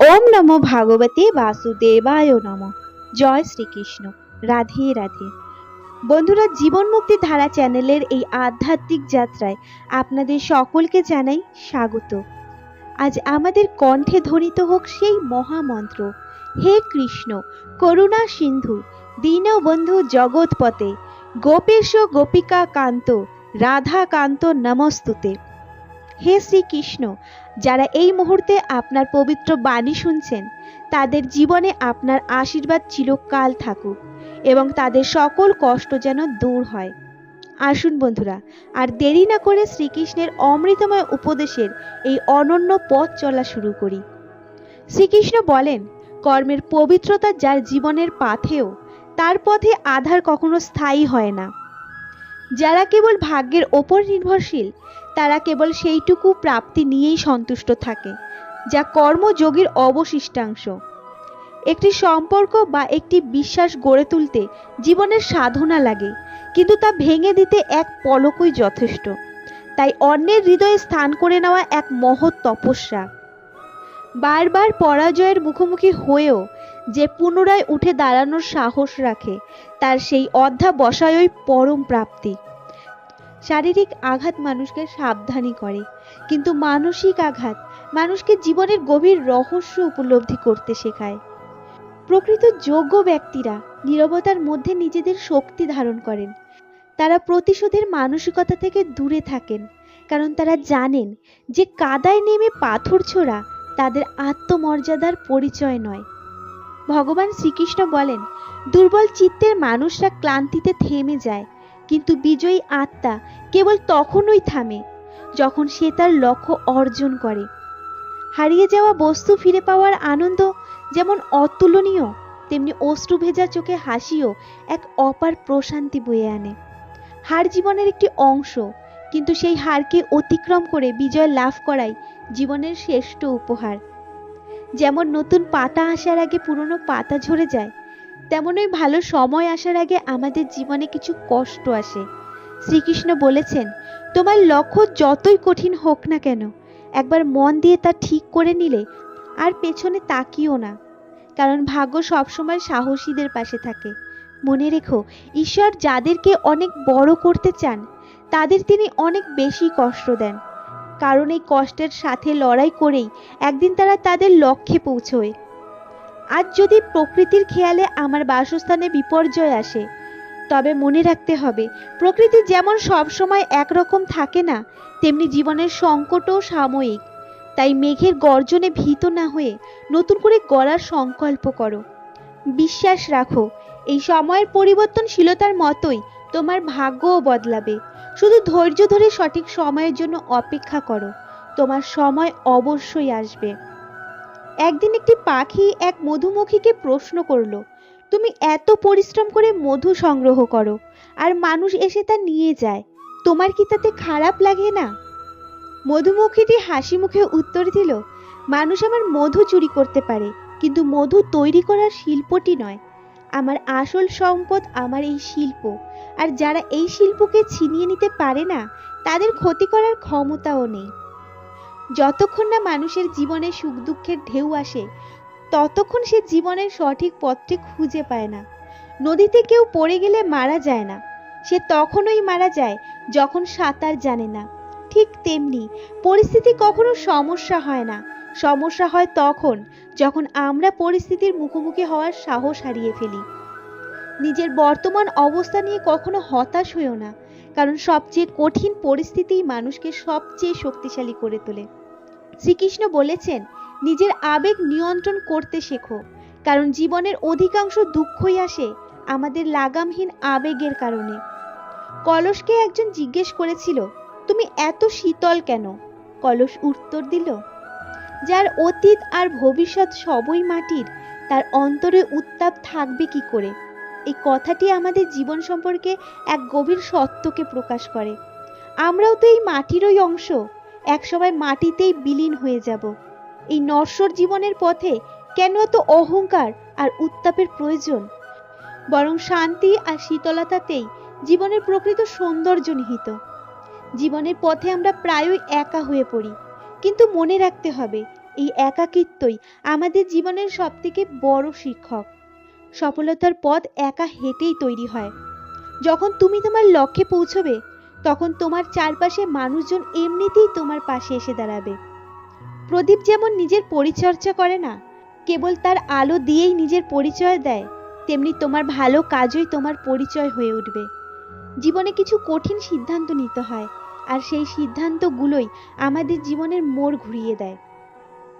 ওম নমো ভাগবতে বাসুদেবায় নম। জয় শ্রীকৃষ্ণ। রাধে রাধে। বন্ধুরা জীবন মুক্তি ধারা চ্যানেলের এই আধ্যাত্মিক যাত্রায় আপনাদের সকলকে জানাই স্বাগত। আজ আমাদের কণ্ঠে ধ্বনিত হোক সেই মহামন্ত্র, হে কৃষ্ণ, করুণা সিন্ধু, দীনবন্ধু জগৎপতে গোপেশ গোপিকা কান্ত, রাধা কান্ত নমস্তুতে। হে শ্রীকৃষ্ণ, যারা এই মুহূর্তে আপনার পবিত্র বাণী শুনছেন, তাদের জীবনে আপনার আশীর্বাদ চিরকাল থাকুক এবং তাদের সকল কষ্ট যেন দূর হয়। আসুন বন্ধুরা, আর দেরি না করে শ্রীকৃষ্ণের অমৃতময় উপদেশের এই অনন্য পথ চলা শুরু করি। শ্রীকৃষ্ণ বলেন, কর্মের পবিত্রতা যার জীবনের পাথেও তার পথে আধার কখনো স্থায়ী হয় না। যারা কেবল ভাগ্যের ওপর নির্ভরশীল, তারা কেবল সেইটুকু প্রাপ্তি নিয়েই সন্তুষ্ট থাকে, যা কর্মযোগীর অবশিষ্টাংশ। একটি সম্পর্ক বা একটি বিশ্বাস গড়ে তুলতে জীবনের সাধনা লাগে, কিন্তু তা ভেঙে দিতে এক পলকই যথেষ্ট। তাই অন্যের হৃদয়ে স্থান করে নেওয়া এক মহৎ তপস্যা। বারবার পরাজয়ের মুখোমুখি হয়েও যে পুনরায় উঠে দাঁড়ানোর সাহস রাখে, তার সেই অধ্যাবসায়ই পরম প্রাপ্তি। শারীরিক আঘাত মানুষকে সাবধানী করে, কিন্তু মানসিক আঘাত মানুষকে জীবনের গভীর রহস্য উপলব্ধি করতে শেখায়। প্রকৃত যোগ্য ব্যক্তিরা নীরবতার মধ্যে নিজেদের শক্তি ধারণ করেন। তারা প্রতিশোধের মানসিকতা থেকে দূরে থাকেন, কারণ তারা জানেন যে কাদায় নেমে পাথর ছোড়া তাদের আত্মমর্যাদার পরিচয় নয়। ভগবান শ্রীকৃষ্ণ বলেন, দুর্বল চিত্তের মানুষরা ক্লান্তিতে থেমে যায়, কিন্তু বিজয়ী আত্মা কেবল তখনই থামে যখন সে তার লক্ষ্য অর্জন করে। হারিয়ে যাওয়া বস্তু ফিরে পাওয়ার আনন্দ যেমন অতুলনীয়, তেমনি অশ্রু ভেজা চোখে হাসিও এক অপার প্রশান্তি বয়ে আনে। হার জীবনের একটি অংশ, কিন্তু সেই হারকে অতিক্রম করে বিজয় লাভ করাই জীবনের শ্রেষ্ঠ উপহার। যেমন নতুন পাতা আসার আগে পুরনো পাতা ঝরে যায়, তেমনই ভালো সময় আসার আগে আমাদের জীবনে কিছু কষ্ট আসে। শ্রীকৃষ্ণ বলেছেন, তোমার লক্ষ্য যতই কঠিন হোক না কেন, একবার মন দিয়ে তা ঠিক করে নিলে আর পেছনে তাকিও না। কারণ ভাগ্য সবসময় সাহসীদের পাশে থাকে। মনে রেখো, ঈশ্বর যাদেরকে অনেক বড় করতে চান, তাদের তিনি অনেক বেশি কষ্ট দেন। কারণ এই কষ্টের সাথে লড়াই করেই একদিন তারা তাদের লক্ষ্যে পৌঁছয়। আজ যদি প্রকৃতির খেয়ালে আমার বাসস্থানে বিপর্যয় আসে, তবে মনে রাখতে হবে, প্রকৃতি যেমন সবসময় একরকম থাকে না, তেমনি জীবনের সংকটও সাময়িক। তাই মেঘের গর্জনে ভীত না হয়ে নতুন করে গড়ার সংকল্প করো। বিশ্বাস রাখো, এই সময়ের পরিবর্তনশীলতার মতোই তোমার ভাগ্যও বদলাবে। শুধু ধৈর্য ধরে সঠিক সময়ের জন্য অপেক্ষা করো। তোমার সময় অবশ্যই আসবে। একদিন একটি পাখি এক মধুমক্ষীকে প্রশ্ন করল, তুমি এত পরিশ্রম করে মধু সংগ্রহ করো, আর মানুষ এসে তা নিয়ে যায়, তোমার কি তাতে খারাপ লাগে না? মধুমক্ষীটি হাসি মুখে উত্তর দিল, মানুষ আমার মধু চুরি করতে পারে, কিন্তু মধু তৈরি করার শিল্পটি নয়। আমার আসল সম্পদ আমার এই শিল্প। আর যারা এই শিল্পকে ছিনিয়ে নিতে পারে না, তাদের ক্ষতি করার ক্ষমতাও নেই। যতক্ষণ না মানুষের জীবনে সুখ দুঃখের ঢেউ আসে, ততক্ষণ সে জীবনের সঠিক পথটি খুঁজে পায় না। নদীতে কেউ পড়ে গেলে মারা যায় না। সে তখনই মারা যায় যখন সাঁতার জানে না। ঠিক তেমনি পরিস্থিতি কখনো সমস্যা হয় না। সমস্যা হয় তখন যখন আমরা পরিস্থিতির মুখোমুখি হওয়ার সাহস হারিয়ে ফেলি। নিজের বর্তমান অবস্থা নিয়ে কখনো হতাশ হইও না, কারণ সবচেয়ে কঠিন পরিস্থিতিই মানুষকে সবচেয়ে শক্তিশালী করে তোলে। শ্রীকৃষ্ণ বলেছেন, নিজের আবেগ নিয়ন্ত্রণ করতে শেখো, কারণ জীবনের অধিকাংশ দুঃখই আসে আমাদের লাগামহীন আবেগের কারণে। কলসকে একজন জিজ্ঞেস করেছিল, তুমি এত শীতল কেন? কলস উত্তর দিল যার অতীত আর ভবিষ্যৎ সবই মাটির, তার অন্তরে উত্তাপ থাকবে কি করে? এই কথাটি আমাদের জীবন সম্পর্কে এক গভীর সত্যকে প্রকাশ করে। আমরাও তো এই মাটিরই অংশ, একসময় মাটিতেই বিলীন হয়ে যাব। এই নশ্বর জীবনের পথে কেন এত অহংকার আর উত্তাপের প্রয়োজন? বরং শান্তি আর শীতলতাতেই জীবনের প্রকৃত সৌন্দর্য নিহিত। জীবনের পথে আমরা প্রায়ই একা হয়ে পড়ি। কিন্তু মনে রাখতে হবে, এই একাকিত্বই আমাদের জীবনের সবথেকে বড় শিক্ষক। সফলতার পথ একা হেঁটেই তৈরি হয়। যখন তুমি তোমার লক্ষ্যে পৌঁছবে, তখন তোমার চারপাশে মানুষজন এমনিতেই তোমার পাশে এসে দাঁড়াবে। প্রদীপ যেমন নিজের পরিচর্যা করে না, কেবল তার আলো দিয়েই নিজের পরিচয় দেয়, তেমনি তোমার ভালো কাজই তোমার পরিচয় হয়ে উঠবে। জীবনে কিছু কঠিন সিদ্ধান্ত নিতে হয় আর সেই সিদ্ধান্তগুলোই আমাদের জীবনের মোড় ঘুরিয়ে দেয়।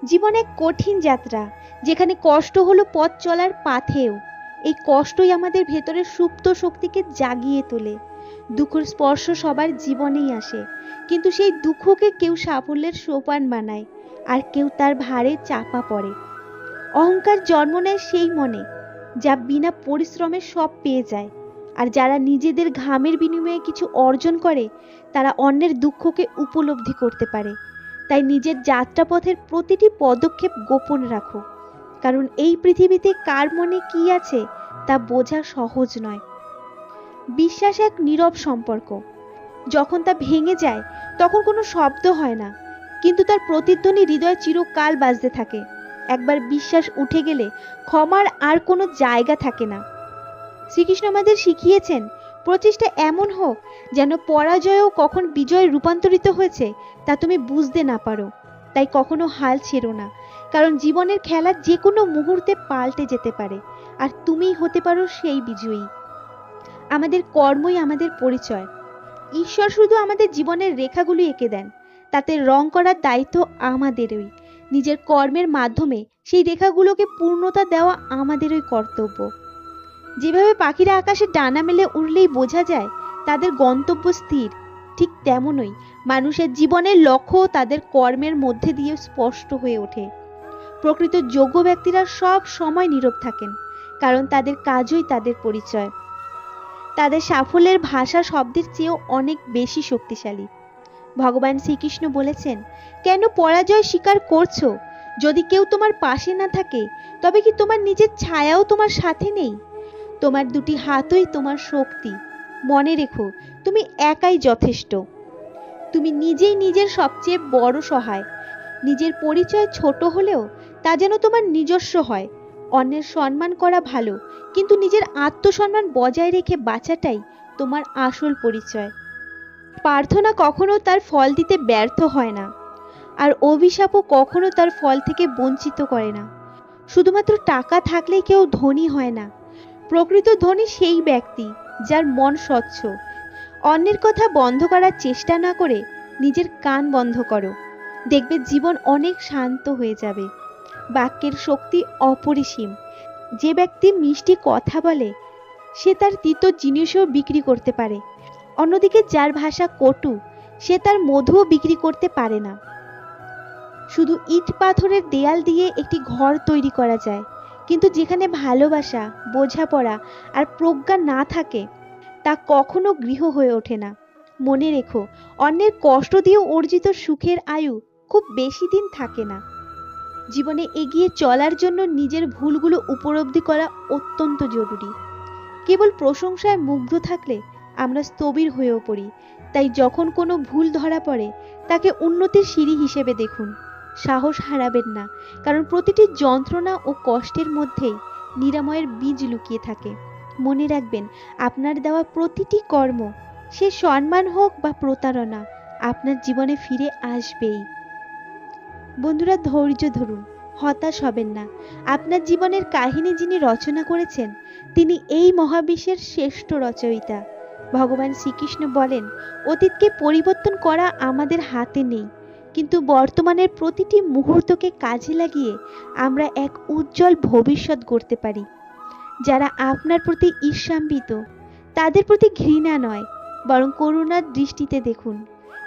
জীবন এক কঠিন যাত্রা, যেখানে কষ্ট হলো পথ চলার পাথেও। এই কষ্টই আমাদের ভেতরের সুপ্ত শক্তিকে জাগিয়ে তোলে। দুঃখের স্পর্শ সবার জীবনেই আসে, কিন্তু সেই দুঃখকে কেউ সাফল্যের সোপান বানায়, আর কেউ তার ভারে চাপা পড়ে। অহংকার জন্ম নেয় সেই মনে, যা বিনা পরিশ্রমে সব পেয়ে যায়। আর যারা নিজেদের ঘামের বিনিময়ে কিছু অর্জন করে তারা অন্যের দুঃখকে উপলব্ধি করতে পারে। তাই নিজের যাত্রাপথের প্রতিটি পদক্ষেপ গোপন রাখো। কারণ এই পৃথিবীতে কার মনে কি আছে তা বোঝা সহজ নয়। বিশ্বাস এক নীরব সম্পর্ক। যখন তা ভেঙে যায়, তখন কোনো শব্দ হয় না। কিন্তু তার প্রতিধ্বনি হৃদয়ে চিরকাল বাজতে থাকে। একবার বিশ্বাস উঠে গেলে ক্ষমার আর কোনো জায়গা থাকে না। শ্রীকৃষ্ণ আমাদের শিখিয়েছেন প্রচেষ্টা এমন হোক যেন পরাজয়ও কখন বিজয়ে রূপান্তরিত হয়েছে তা তুমি বুঝতে না পারো। তাই কখনো হাল ছেড়ো না, কারণ জীবনের খেলা যে কোনো মুহূর্তে পাল্টে যেতে পারে, আর তুমিই হতে পারো সেই বিজয়ী। আমাদের কর্মই আমাদের পরিচয়। ঈশ্বর শুধু আমাদের জীবনের রেখাগুলি এঁকে দেন, তাতে রং করার দায়িত্ব আমাদেরই। নিজের কর্মের মাধ্যমে সেই রেখাগুলোকে পূর্ণতা দেওয়া আমাদেরই কর্তব্য। যেভাবে পাখিরা আকাশে ডানা মেলে উড়লেই বোঝা যায় তাদের গন্তব্য স্থির। ঠিক তেমনই মানুষের জীবনের লক্ষ্য তাদের কর্মের মধ্যে দিয়ে স্পষ্ট হয়ে ওঠে। প্রকৃত যোগ্য ব্যক্তিরা সব সময় নীরব থাকেন, কারণ তাদের কাজই তাদের পরিচয়। তাদের সাফল্যের ভাষা শব্দের চেয়েও অনেক বেশি শক্তিশালী। ভগবান শ্রীকৃষ্ণ বলেছেন, কেন পরাজয় স্বীকার করছ? যদি কেউ তোমার পাশে না থাকে, তবে কি তোমার নিজের ছায়াও তোমার সাথে নেই? তোমার দুটি হাতই তোমার শক্তি। মনে রেখো, তুমি একাই যথেষ্ট। তুমি নিজেই নিজের সবচেয়ে বড় সহায়। নিজের পরিচয় ছোট হলেও তা যেন তোমার নিজস্ব হয়। অন্যের সম্মান করা ভালো, কিন্তু নিজের আত্মসম্মান বজায় রেখে বাঁচাটাই তোমার আসল পরিচয়। প্রার্থনা কখনো তার ফল দিতে ব্যর্থ হয় না, আর অভিশাপও কখনো তার ফল থেকে বঞ্চিত করে না। শুধুমাত্র টাকা থাকলেই কেউ ধনী হয় না। প্রকৃত ধনী সেই ব্যক্তি যার মন স্বচ্ছ। অন্যের কথা বন্ধ করার চেষ্টা না করে নিজের কান বন্ধ করো। দেখবে জীবন অনেক শান্ত হয়ে যাবে। বাক্যের শক্তি অপরিসীম। যে ব্যক্তি মিষ্টি কথা বলে, সে তার তিতো জিনিসও বিক্রি করতে পারে। অন্যদিকে যার ভাষা কটু, সে তার মধুও বিক্রি করতে পারে না। শুধু ইট পাথরের দেয়াল দিয়ে একটি ঘর তৈরি করা যায়। কিন্তু যেখানে ভালোবাসা, বোঝাপড়া আর প্রজ্ঞা না থাকে, তা কখনো গৃহ হয়ে ওঠে না। মনে রেখো, অন্যের কষ্ট দিয়ে অর্জিত সুখের আয়ু খুব বেশি দিন থাকে না। জীবনে এগিয়ে চলার জন্য নিজের ভুলগুলো উপলব্ধি করা অত্যন্ত জরুরি। কেবল প্রশংসায় মুগ্ধ থাকলে আমরা স্থবির হয়েও পড়ি। তাই যখন কোনো ভুল ধরা পড়ে, তাকে উন্নতির সিঁড়ি হিসেবে দেখুন। সাহস হারাবেন না, কারণ প্রতিটি যন্ত্রণা ও কষ্টের মধ্যেই নিরাময়ের বীজ লুকিয়ে থাকে। মনে রাখবেন, আপনার দেওয়া প্রতিটি কর্ম, সে সম্মান হোক বা প্রতারণা, আপনার জীবনে ফিরে আসবেই। বন্ধুরা, ধৈর্য ধরুন, হতাশ হবেন না। আপনার জীবনের কাহিনী যিনি রচনা করেছেন, তিনি এই মহাবিশ্বের শ্রেষ্ঠ রচয়িতা। ভগবান শ্রীকৃষ্ণ বলেন, অতীতকে পরিবর্তন করা আমাদের হাতে নেই কিন্তু বর্তমানের প্রতিটি মুহূর্তকে কাজে লাগিয়ে আমরা এক উজ্জ্বল ভবিষ্যৎ গড়তে পারি। যারা আপনার প্রতি ঈর্ষান্বিত, তাদের প্রতি ঘৃণা নয়, বরং করুণার দৃষ্টিতে দেখুন,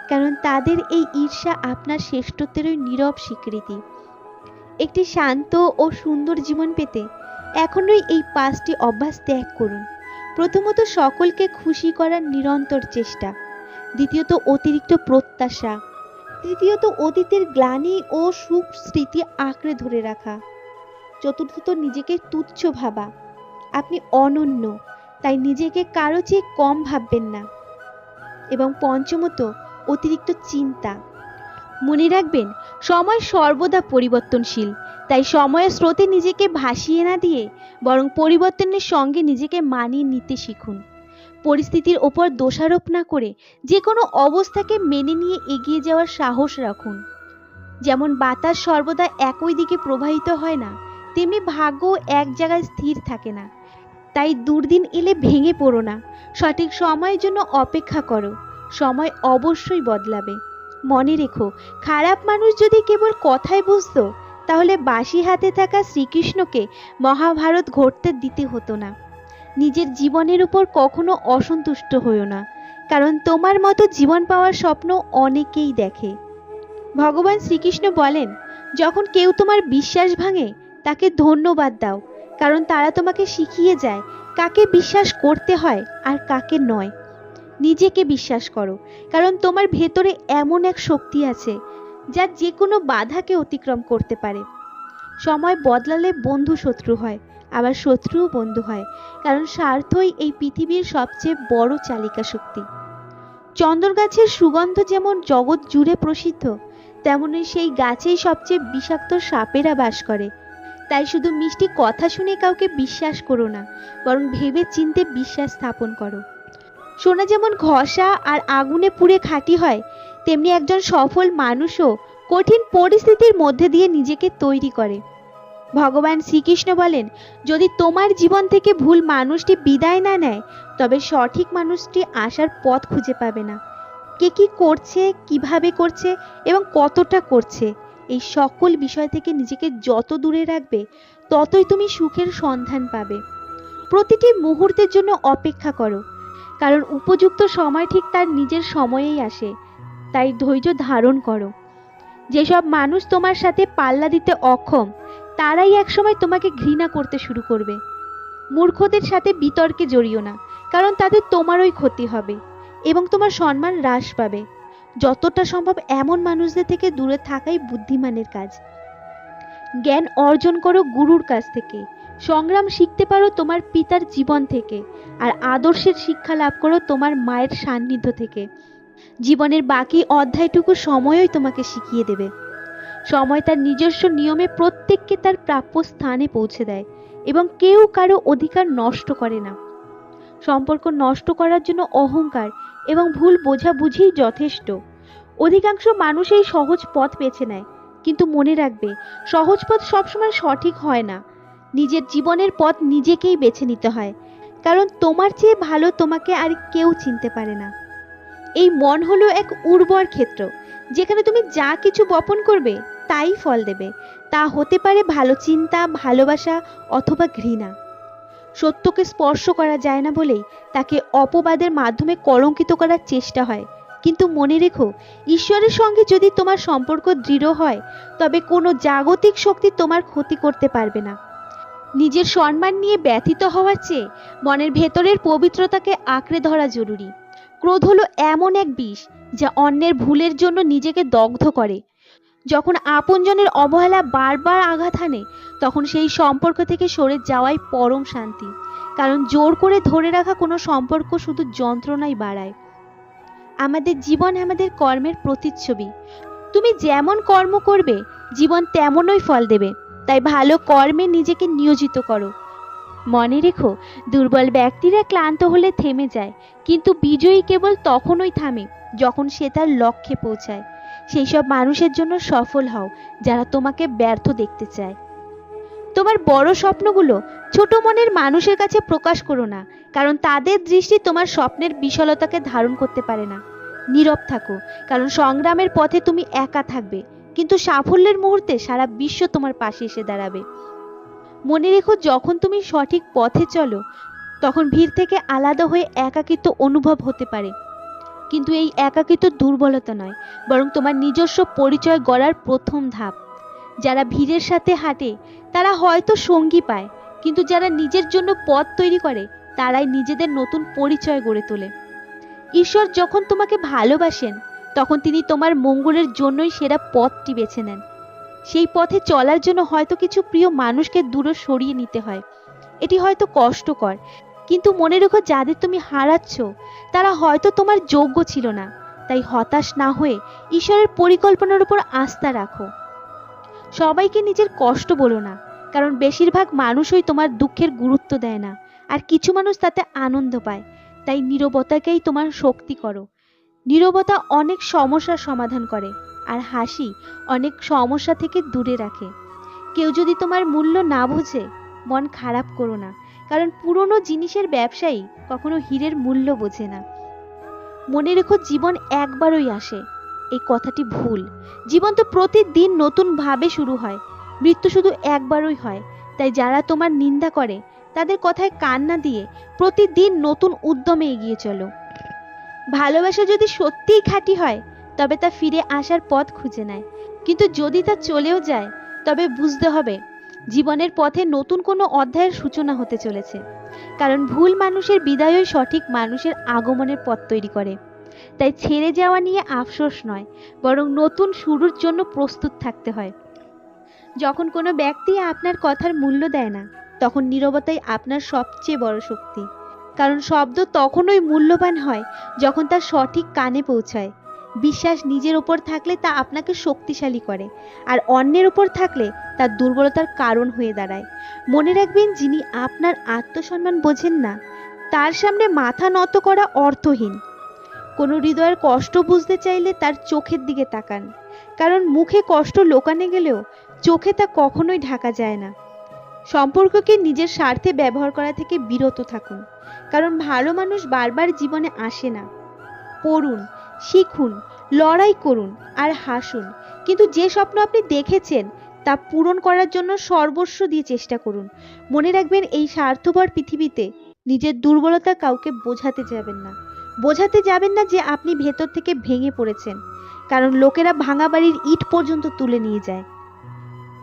কারণ তাদের এই ঈর্ষা আপনার শ্রেষ্ঠত্বেরই নীরব স্বীকৃতি। একটি শান্ত ও সুন্দর জীবন পেতে এখনই এই পাঁচটি অভ্যাস ত্যাগ করুন। প্রথমত সকলকে খুশি করার নিরন্তর চেষ্টা। দ্বিতীয়ত অতিরিক্ত প্রত্যাশা তৃতীয়ত অতীতের গ্লানি ও সুখ স্মৃতি আঁকড়ে ধরে রাখা। চতুর্থত নিজেকে তুচ্ছ ভাবা। আপনি অনন্য, তাই নিজেকে কারও চেয়ে কম ভাববেন না। এবং পঞ্চমত, অতিরিক্ত চিন্তা। মনে রাখবেন, সময় সর্বদা পরিবর্তনশীল, তাই সময়ের স্রোতে নিজেকে ভাসিয়ে না দিয়ে বরং পরিবর্তনের সঙ্গে নিজেকে মানিয়ে নিতে শিখুন। পরিস্থিতির ওপর দোষারোপ না করে যে কোনো অবস্থাকে মেনে নিয়ে এগিয়ে যাওয়ার সাহস রাখুন। যেমন বাতাস সর্বদা একই দিকে প্রবাহিত হয় না, তেমনি ভাগ্য এক জায়গায় স্থির থাকে না। তাই দুর্দিন এলে ভেঙে পড়ো না। সঠিক সময়ের জন্য অপেক্ষা করো। সময় অবশ্যই বদলাবে। মনে রেখো, খারাপ মানুষ যদি কেবল কথায় বুঝতো, তাহলে বাসি হাতে থাকা শ্রীকৃষ্ণকে মহাভারত ঘটতে দিতে হতো না। নিজের জীবনের উপর কখনো অসন্তুষ্ট হইও না, কারণ তোমার মতো জীবন পাওয়ার স্বপ্ন অনেকেই দেখে। ভগবান শ্রীকৃষ্ণ বলেন, যখন কেউ তোমার বিশ্বাস ভাঙে, তাকে ধন্যবাদ দাও, কারণ তারা তোমাকে শিখিয়ে যায় কাকে বিশ্বাস করতে হয় আর কাকে নয়। নিজেকে বিশ্বাস করো, কারণ তোমার ভেতরে এমন এক শক্তি আছে, যা যে কোনো বাধাকে অতিক্রম করতে পারে। সময় বদলালে বন্ধু শত্রু হয় আবার শত্রুও বন্ধু হয়, কারণ স্বার্থই এই পৃথিবীর সবচেয়ে বড় চালিকা শক্তি। চন্দন গাছের সুগন্ধ যেমন জগৎ জুড়ে প্রসিদ্ধ, তেমনি সেই গাছেই সবচেয়ে বিষাক্ত সাপেরা বাস করে। তাই শুধু মিষ্টি কথা শুনে কাউকে বিশ্বাস করো না, বরং ভেবে চিনতে বিশ্বাস স্থাপন করো। সোনা যেমন ঘষা আর আগুনে পুড়ে খাঁটি হয়, তেমনি একজন সফল মানুষও কঠিন পরিস্থিতির মধ্যে দিয়ে নিজেকে তৈরি করে। ভগবান শ্রীকৃষ্ণ বলেন, যদি তোমার জীবন থেকে ভুল মানুষটি বিদায় না নেয়, তবে সঠিক মানুষটি আসার পথ খুঁজে পাবে না। কে কি করছে, কীভাবে করছে এবং কতটা করছে, এই সকল বিষয় থেকে নিজেকে যত দূরে রাখবে, ততই তুমি সুখের সন্ধান পাবে। প্রতিটি মুহূর্তের জন্য অপেক্ষা করো, কারণ উপযুক্ত সময় ঠিক তার নিজের সময়েই আসে। তাই ধৈর্য ধারণ করো। যেসব মানুষ তোমার সাথে পাল্লা দিতে অক্ষম তারাই একসময় তোমাকে ঘৃণা করতে শুরু করবে। মূর্খদের সাথে বিতর্কে জড়িও না, কারণ তাদের তোমারই ক্ষতি হবে এবং তোমার সম্মান হ্রাস পাবে। যতটা সম্ভব এমন মানুষদের থেকে দূরে থাকাই বুদ্ধিমানের কাজ। জ্ঞান অর্জন করো গুরুর কাছ থেকে, সংগ্রাম শিখতে পারো তোমার পিতার জীবন থেকে, আর আদর্শের শিক্ষা লাভ করো তোমার মায়ের সান্নিধ্য থেকে। জীবনের বাকি অধ্যায়টুকু সময়ই তোমাকে শিখিয়ে দেবে। সময় তার নিজস্ব নিয়মে প্রত্যেককে তার প্রাপ্য স্থানে পৌঁছে দেয় এবং কেউ কারও অধিকার নষ্ট করে না। সম্পর্ক নষ্ট করার জন্য অহংকার এবং ভুল বোঝাবুঝিই যথেষ্ট। অধিকাংশ মানুষ এই সহজ পথ বেছে নেয়, কিন্তু মনে রাখবে, সহজ পথ সবসময় সঠিক হয় না। নিজের জীবনের পথ নিজেকেই বেছে নিতে হয়, কারণ তোমার চেয়ে ভালো তোমাকে আর কেউ চিনতে পারে না। এই মন হলো এক উর্বর ক্ষেত্র, যেখানে তুমি যা কিছু বপন করবে তাই ফল দেবে। তা হতে পারে ভালো চিন্তা, ভালোবাসা অথবা ঘৃণা। সত্যকে স্পর্শ করা যায় না বলেই তাকে অপবাদের মাধ্যমে কলঙ্কিত করার চেষ্টা হয়। কিন্তু মনে রেখো, ঈশ্বরের সঙ্গে যদি তোমার সম্পর্ক দৃঢ় হয়, তবে কোনো জাগতিক শক্তি তোমার ক্ষতি করতে পারবে না। নিজের সম্মান নিয়ে ব্যথিত হওয়ার চেয়ে মনের ভেতরের পবিত্রতাকে আঁকড়ে ধরা জরুরি। ক্রোধ হলো এমন এক বিষ, যা অন্যের ভুলের জন্য নিজেকে দগ্ধ করে। যখন আপনজনের অবহেলা বারবার আঘাত হানে, তখন সেই সম্পর্ক থেকে সরে যাওয়াই পরম শান্তি। কারণ জোর করে ধরে রাখা কোনো সম্পর্ক শুধু যন্ত্রণাই বাড়ায়। আমাদের জীবন আমাদের কর্মের প্রতিচ্ছবি। তুমি যেমন কর্ম করবে, জীবন তেমনই ফল দেবে। তাই ভালো কর্মে নিজেকে নিয়োজিত করো। মনে রেখো, দুর্বল ব্যক্তিরা ক্লান্ত হলে থেমে যায়, কিন্তু বিজয়ী কেবল তখনই থামে যখন সে তার লক্ষ্যে পৌঁছায়। সেই সব মানুষের জন্য সফল হও, যারা তোমাকে ব্যর্থ দেখতে চায়। তোমার বড় স্বপ্নগুলো ছোট মনের মানুষের কাছে প্রকাশ করো না, কারণ তাদের দৃষ্টি তোমার স্বপ্নের বিশালতাকে ধারণ করতে পারে না। নীরব থাকো, কারণ সংগ্রামের পথে তুমি একা থাকবে, কিন্তু সাফল্যের মুহূর্তে সারা বিশ্ব তোমার পাশে এসে দাঁড়াবে। মনে রেখো, যখন তুমি সঠিক পথে চলো, তখন ভিড় থেকে আলাদা হয়ে একাকিত্ব অনুভব হতে পারে। কিন্তু এই একাকিত্ব দুর্বলতা নয়, বরং তোমার নিজস্ব পরিচয় গড়ার প্রথম ধাপ। যারা ভিড়ের সাথে হাঁটে, তারা হয়তো সঙ্গী পায়, কিন্তু যারা নিজের জন্য পথ তৈরি করে, তারাই নিজেদের নতুন পরিচয় গড়ে তোলে। ঈশ্বর যখন তোমাকে ভালোবাসেন, তখন তিনি তোমার মঙ্গলের জন্যই সেরা পথটি বেছে নেন। সেই পথে চলার জন্য হয়তো কিছু প্রিয় মানুষকে দূরে সরিয়ে নিতে হয়। এটি হয়তো কষ্টকর কিন্তু মনে রেখো যাদের তুমি হারাচ্ছ, তারা হয়তো তোমার যোগ্য ছিল না। তাই হতাশ না হয়ে ঈশ্বরের পরিকল্পনার উপর আস্থা রাখো। সবাইকে নিজের কষ্ট বলো না, কারণ বেশিরভাগ মানুষই তোমার দুঃখের গুরুত্ব দেয় না, আর কিছু মানুষ তাতে আনন্দ পায়। তাই নীরবতাকেই তোমার শক্তি করো। নীরবতা অনেক সমস্যার সমাধান করে, আর হাসি অনেক সমস্যা থেকে দূরে রাখে। কেউ যদি তোমার মূল্য না বোঝে, মন খারাপ করো না। কারণ পুরনো জিনিসের ব্যবসায়ী কখনো হীরের মূল্য বোঝে না। মনে রেখো জীবন একবারই আসে। এই কথাটি ভুল। জীবন তো প্রতিদিন নতুনভাবে শুরু হয়। মৃত্যু শুধু একবারই হয়। তাই যারা তোমার নিন্দা করে, তাদের কথায় কান না দিয়ে প্রতিদিন নতুন উদ্যমে এগিয়ে চলো। ভালোবাসা যদি সত্যিই খাঁটি হয়, তবে তা ফিরে আসার পথ খুঁজে নেয়। কিন্তু যদি তা চলেও যায়, তবে বুঝতে হবে জীবনের পথে নতুন কোনো অধ্যায়ের সূচনা হতে চলেছে। কারণ ভুল মানুষের বিদায়ই সঠিক মানুষের আগমনের পথ তৈরি করে। তাই ছেড়ে যাওয়া নিয়ে আফসোস নয়, বরং নতুন শুরুর জন্য প্রস্তুত থাকতে হয়। যখন কোনো ব্যক্তি আপনার কথার মূল্য দেয় না, তখন নীরবতাই আপনার সবচেয়ে বড় শক্তি। কারণ শব্দ তখনই মূল্যবান হয় যখন তা সঠিক কানে পৌঁছায়। বিশ্বাস নিজের ওপর থাকলে তা আপনাকে শক্তিশালী করে, আর অন্যের ওপর থাকলে তা দুর্বলতার কারণ হয়ে দাঁড়ায়। মনে রাখবেন, যিনি আপনার আত্মসম্মান বোঝেন না, তার সামনে মাথা নত করা অর্থহীন। কোনো হৃদয়ের কষ্ট বুঝতে চাইলে তার চোখের দিকে তাকান, কারণ মুখে কষ্ট লোকানে গেলেও চোখে তা কখনোই ঢাকা যায় না। সম্পর্ককে নিজের স্বার্থে ব্যবহার করা থেকে বিরত থাকুন, কারণ ভালো মানুষ বারবার জীবনে আসে না। পড়ুন শিখুন, লড়াই করুন আর হাসুন। কিন্তু যে স্বপ্ন আপনি দেখেছেন, তা পূরণ করার জন্য সর্বস্ব দিয়ে চেষ্টা করুন। মনে রাখবেন, এই স্বার্থপর পৃথিবীতে নিজের দুর্বলতা কাউকে বোঝাতে যাবেন না। বোঝাতে যাবেন না যে আপনি ভেতর থেকে ভেঙে পড়েছেন। কারণ লোকেরা ভাঙা বাড়ির ইট পর্যন্ত তুলে নিয়ে যায়।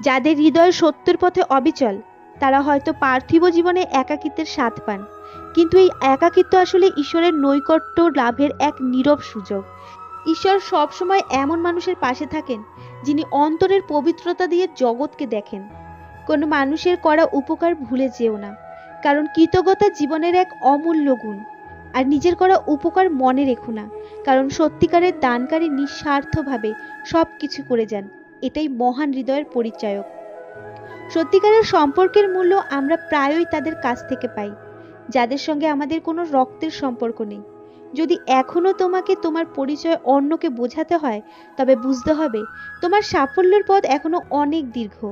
যাদের হৃদয় সত্যের পথে অবিচল, তারা হয়তো পার্থিব জীবনে একাকিত্বের স্বাদ পান। কিন্তু এই একাকিত্ব আসলে ঈশ্বরের নৈকট্য লাভের এক নীরব সুযোগ। ঈশ্বর সবসময় এমন মানুষের পাশে থাকেন, যিনি অন্তরের পবিত্রতা দিয়ে জগৎকে দেখেন। কোনো মানুষের করা উপকার ভুলে যেও না, কারণ কৃতজ্ঞতা জীবনের এক অমূল্য গুণ। আর নিজের করা উপকার মনে রেখো না, কারণ সত্যিকারের দানকারী নিঃস্বার্থভাবে সব কিছু করে যান, এটাই মহান হৃদয়ের পরিচায়ক। সত্যিকারের সম্পর্কের মূল্য আমরা প্রায়ই তাদের কাছ থেকে পাই। যাদের সঙ্গে আমাদের কোনো রক্তের সম্পর্ক নেই। যদি এখনও তোমাকে তোমার পরিচয় অন্যকে বোঝাতে হয়, তবে বুঝতে হবে তোমার সাফল্যের পথ এখনও অনেক দীর্ঘ।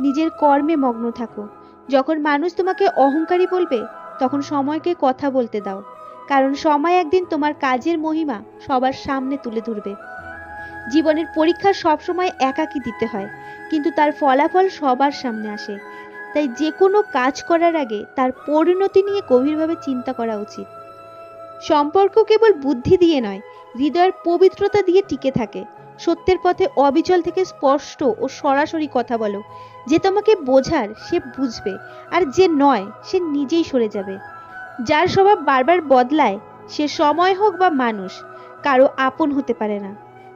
নিজের কর্মে মগ্ন থাকো। যখন মানুষ তোমাকে অহংকারী বলবে, তখন সময়কে কথা বলতে দাও। কারণ সময় একদিন তোমার কাজের মহিমা সবার সামনে তুলে ধরবে। জীবনের পরীক্ষা সবসময় একাকী দিতে হয়, কিন্তু তার ফলাফল সবার সামনে আসে। তাই যে কোনো কাজ করার আগে তার পরিণতি নিয়ে গভীরভাবে চিন্তা করা উচিত। সম্পর্ক কেবল বুদ্ধি দিয়ে নয়, হৃদয়ের পবিত্রতা দিয়ে টিকে থাকে। সত্যের পথে অবিচল থেকে স্পষ্ট ও সরাসরি কথা বলো। যে তোমাকে বোঝার সে বুঝবে, আর যে নয়, সে নিজেই সরে যাবে। যার স্বভাব বারবার বদলায়, সে সময় হোক বা মানুষ, কারও আপন হতে পারে না।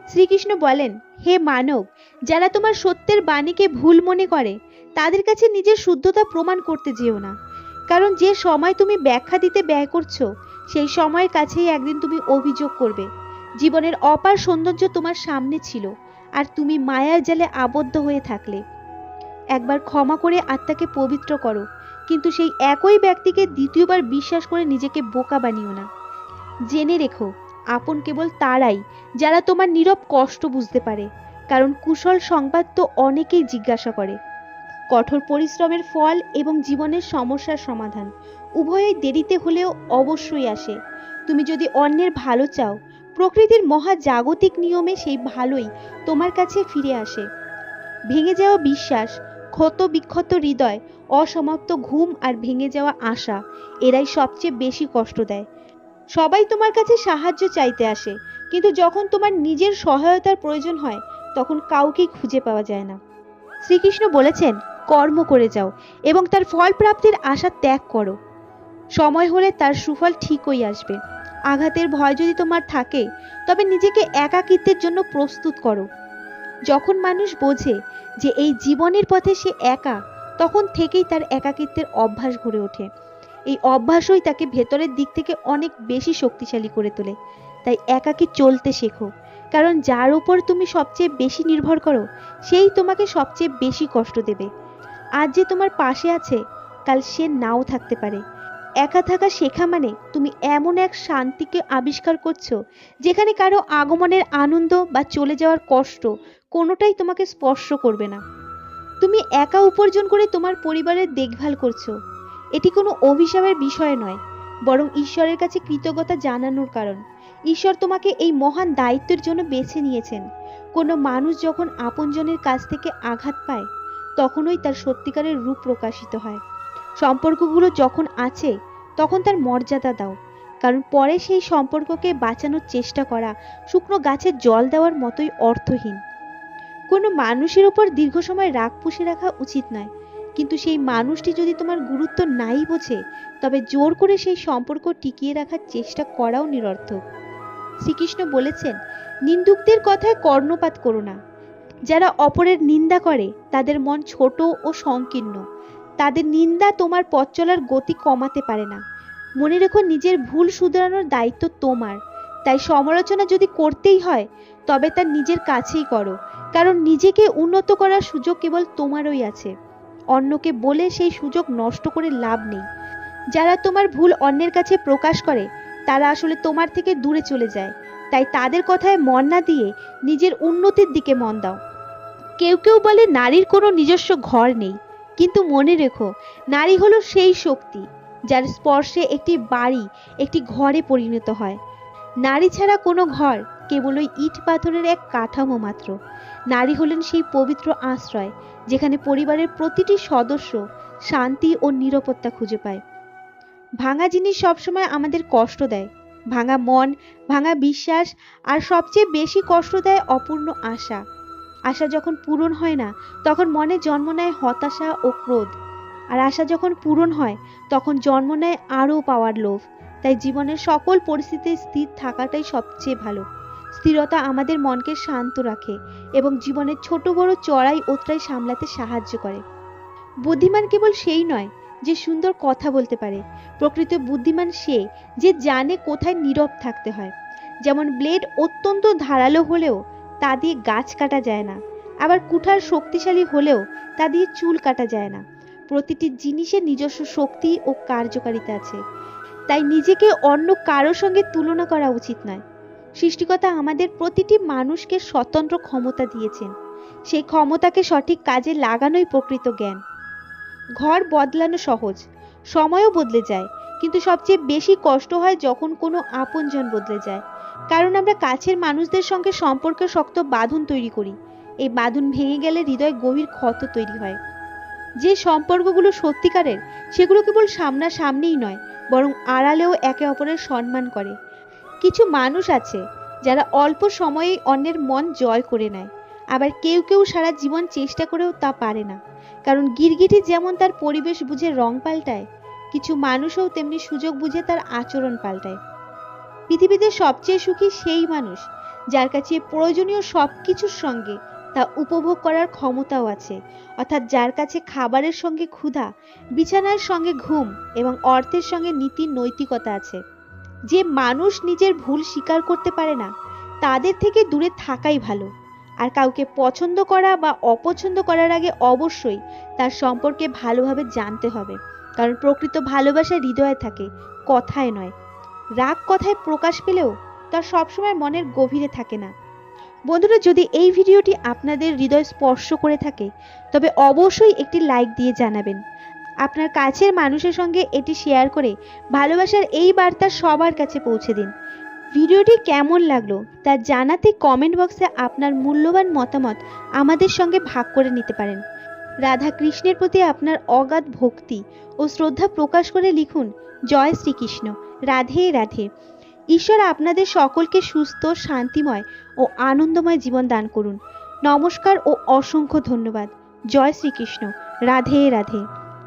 শ্রীকৃষ্ণ বলেন, হে মানব, যারা তোমার সত্যের বাণীকে ভুল মনে করে তাদের কাছে নিজের শুদ্ধতা প্রমাণ করতে যেও না। কারণ যে সময় তুমি ব্যাখ্যা দিতে ব্যয় করছ, সেই সময়ের কাছেই একদিন তুমি অভিযোগ করবে। জীবনের অপার সৌন্দর্য তোমার সামনে ছিল, আর তুমি মায়ার জালে আবদ্ধ হয়ে থাকলে। একবার ক্ষমা করে আত্মাকে পবিত্র করো, কিন্তু সেই একই ব্যক্তিকে দ্বিতীয়বার বিশ্বাস করে নিজেকে বোকা বানিও না। জেনে রেখো, আপন কেবল তারাই, যারা তোমার নীরব কষ্ট বুঝতে পারে, কারণ কুশল সংবাদ তো অনেকেই জিজ্ঞাসা করে। কঠোর পরিশ্রমের ফল এবং জীবনের সমস্যার সমাধান। উভয়ই দেরিতে হলেও অবশ্যই আসে। তুমি যদি অন্যের ভালো চাও, প্রকৃতির মহা জাগতিক নিয়মে সেই ভালোই তোমার কাছে ফিরে আসে। ভেঙে যাওয়া বিশ্বাস, ক্ষত বিক্ষত হৃদয়, অসমাপ্ত ঘুম আর ভেঙে যাওয়া আশা, এরাই সবচেয়ে বেশি কষ্ট দেয়। সবাই তোমার কাছে সাহায্য চাইতে আসে, কিন্তু যখন তোমার নিজের সহায়তার প্রয়োজন হয়, তখন কাউকেই খুঁজে পাওয়া যায় না। শ্রীকৃষ্ণ বলেছেন কর্ম করে যাও এবং তার ফল প্রাপ্তির আশা ত্যাগ করো। সময় হলে তার সুফল ঠিকই আসবে। আঘাতের ভয় যদি তোমার থাকে, তবে নিজেকে একাকিত্বের জন্য প্রস্তুত করো। যখন মানুষ বোঝে যে এই জীবনের পথে সে একা, তখন থেকেই তার একাকিত্বের অভ্যাস গড়ে ওঠে। এই অভ্যাসই তাকে ভেতরের দিক থেকে অনেক বেশি শক্তিশালী করে তোলে। তাই একাকী চলতে শেখো, কারণ যার উপর তুমি সবচেয়ে বেশি নির্ভর করো, সেই তোমাকে সবচেয়ে বেশি কষ্ট দেবে। আজ যে তোমার পাশে আছে, কাল সে নাও থাকতে পারে। একা থাকা শেখা মানে তুমি এমন এক শান্তিকে আবিষ্কার করছ, যেখানে কারও আগমনের আনন্দ বা চলে যাওয়ার কষ্ট কোনোটাই তোমাকে স্পর্শ করবে না। তুমি একা উপার্জন করে তোমার পরিবারের দেখভাল করছ। এটি কোনো অভিশাপের বিষয় নয়, বরং ঈশ্বরের কাছে কৃতজ্ঞতা জানানোর কারণ। ঈশ্বর তোমাকে এই মহান দায়িত্বের জন্য বেছে নিয়েছেন। কোনো মানুষ যখন আপনজনের কাছ থেকে আঘাত পায় তখনই তার সত্যিকারের রূপ প্রকাশিত হয়। সম্পর্কগুলো যখন আছে, তখন তার মর্যাদা দাও। কারণ পরে সেই সম্পর্ককে বাঁচানোর চেষ্টা করা শুকনো গাছে জল দেওয়ার মতোই অর্থহীন। কোনো মানুষের উপর দীর্ঘ সময় রাগ পুষে রাখা উচিত নয়। কিন্তু সেই মানুষটি যদি তোমার গুরুত্ব নাই বোঝে, তবে জোর করে সেই সম্পর্ক টিকিয়ে রাখার চেষ্টা করাও নিরর্থক। শ্রীকৃষ্ণ বলেছেন, নিন্দুকদের কথায় কর্ণপাত করো না। যারা অপরের নিন্দা করে, তাদের মন ছোট ও সংকীর্ণ। তাদের নিন্দা তোমার পথ চলার গতি কমাতে পারে না। মনে রেখো নিজের ভুল শুধরানোর দায়িত্ব তোমার। তাই সমালোচনা যদি করতেই হয়, তবে তা নিজের কাছেই করো। কারণ নিজেকে উন্নত করার সুযোগ কেবল তোমারই আছে। অন্যকে বলে সেই সুযোগ নষ্ট করে লাভ নেই। যারা তোমার ভুল অন্যের কাছে প্রকাশ করে, তারা আসলে তোমার থেকে দূরে চলে যায়। তাই তাদের কথায় মন না দিয়ে নিজের উন্নতির দিকে মন দাও। কেউ কেউ বলে নারীর কোনো নিজস্ব ঘর নেই, কিন্তু মনে রেখো, নারী হলো সেই শক্তি যার স্পর্শে একটি বাড়ি, একটি ঘরে পরিণত হয়। নারী ছাড়া কোনো ঘর কেবল ওই ইট পাথরের এক কাঠামো মাত্র। নারী হলেন সেই পবিত্র আশ্রয় যেখানে পরিবারের প্রতিটি সদস্য শান্তি ও নিরাপত্তা খুঁজে পায়। ভাঙা জিনিস সবসময় আমাদের কষ্ট দেয় ভাঙা মন, ভাঙা বিশ্বাস আর সবচেয়ে বেশি কষ্ট দেয় অপূর্ণ আশা। আশা যখন পূরণ হয় না, তখন মনে জন্ম নেয় হতাশা ও ক্রোধ। আর আশা যখন পূরণ হয়, তখন জন্ম নেয় আরও পাওয়ার লোভ। তাই জীবনের সকল পরিস্থিতিতে স্থির থাকাটাই সবচেয়ে ভালো। স্থিরতা আমাদের মনকে শান্ত রাখে এবং জীবনের ছোট বড় চড়াই ওতরাই সামলাতে সাহায্য করে। বুদ্ধিমান কেবল সেই নয় যে সুন্দর কথা বলতে পারে। প্রকৃত বুদ্ধিমান সে যে জানে কোথায় নীরব থাকতে হয়। যেমন ব্লেড অত্যন্ত ধারালো হলেও তা দিয়ে গাছ কাটা যায় না। আবার কুঠার শক্তিশালী হলেও তা দিয়ে চুল কাটা যায় না। প্রতিটি জিনিসের নিজস্ব শক্তি ও কার্যকারিতা আছে। তাই নিজেকে অন্য কারোর সঙ্গে তুলনা করা উচিত নয়। সৃষ্টিকতা আমাদের প্রতিটি মানুষকে স্বতন্ত্র ক্ষমতা দিয়েছেন। সেই ক্ষমতাকে সঠিক কাজে লাগানোই প্রকৃত জ্ঞান। ঘর বদলানো সহজ। সময়ও বদলে যায়, কিন্তু সবচেয়ে বেশি কষ্ট হয় যখন কোনো আপনজন বদলে যায়। কারণ আমরা কাছের মানুষদের সঙ্গে সম্পর্কে শক্ত বাঁধন তৈরি করি। এই বাঁধন ভেঙে গেলে হৃদয় গভীর ক্ষত তৈরি হয়। যে সম্পর্কগুলো সত্যিকারের, সেগুলো কেবল সামনাসামনিই নয়, বরং আড়ালেও একে অপরের সম্মান করে। কিছু মানুষ আছে, যারা অল্প সময়েই অন্যের মন জয় করে নেয়, আবার কেউ কেউ সারা জীবন চেষ্টা করেও তা পারে না। কারণ গিরগিটি যেমন তার পরিবেশ বুঝে রং পাল্টায়, কিছু মানুষও তেমনি সুযোগ বুঝে তার আচরণ পাল্টায়। পৃথিবীতে সবচেয়ে সুখী সেই মানুষ যার কাছে প্রয়োজনীয় সব কিছুর সঙ্গে তা উপভোগ করার ক্ষমতাও আছে, অর্থাৎ যার কাছে খাবারের সঙ্গে ক্ষুধা, বিছানার সঙ্গে ঘুম এবং অর্থের সঙ্গে নীতি নৈতিকতা আছে। যে মানুষ নিজের ভুল স্বীকার করতে পারে না, তাদের থেকে দূরে থাকাই ভালো। আর কাউকে পছন্দ করা বা অপছন্দ করার আগে অবশ্যই তার সম্পর্কে ভালোভাবে জানতে হবে। কারণ প্রকৃত ভালোবাসা হৃদয়ে থাকে, কথায় নয়। রাগ কথায় প্রকাশ পেলেও তা সবসময় মনের গভীরে থাকে না। বন্ধুরা, যদি এই ভিডিওটি আপনাদের হৃদয় স্পর্শ করে থাকে, তবে অবশ্যই একটি লাইক দিয়ে জানাবেন। আপনার কাছের মানুষের সঙ্গে এটি শেয়ার করে ভালোবাসার এই বার্তা সবার কাছে পৌঁছে দিন। ভিডিওটি কেমন লাগল তা জানাতে কমেন্ট বক্সে আপনার মূল্যবান মতামত আমাদের সঙ্গে ভাগ করে নিতে পারেন। রাধা কৃষ্ণের প্রতি আপনার অগাধ ভক্তি ও শ্রদ্ধা প্রকাশ করে লিখুন, জয় শ্রীকৃষ্ণ, রাধে রাধে। ঈশ্বর আপনাদের সকলকে সুস্থ, শান্তিময় ও আনন্দময় জীবন দান করুন। নমস্কার ও অসংখ্য ধন্যবাদ। জয় শ্রীকৃষ্ণ, রাধে রাধে।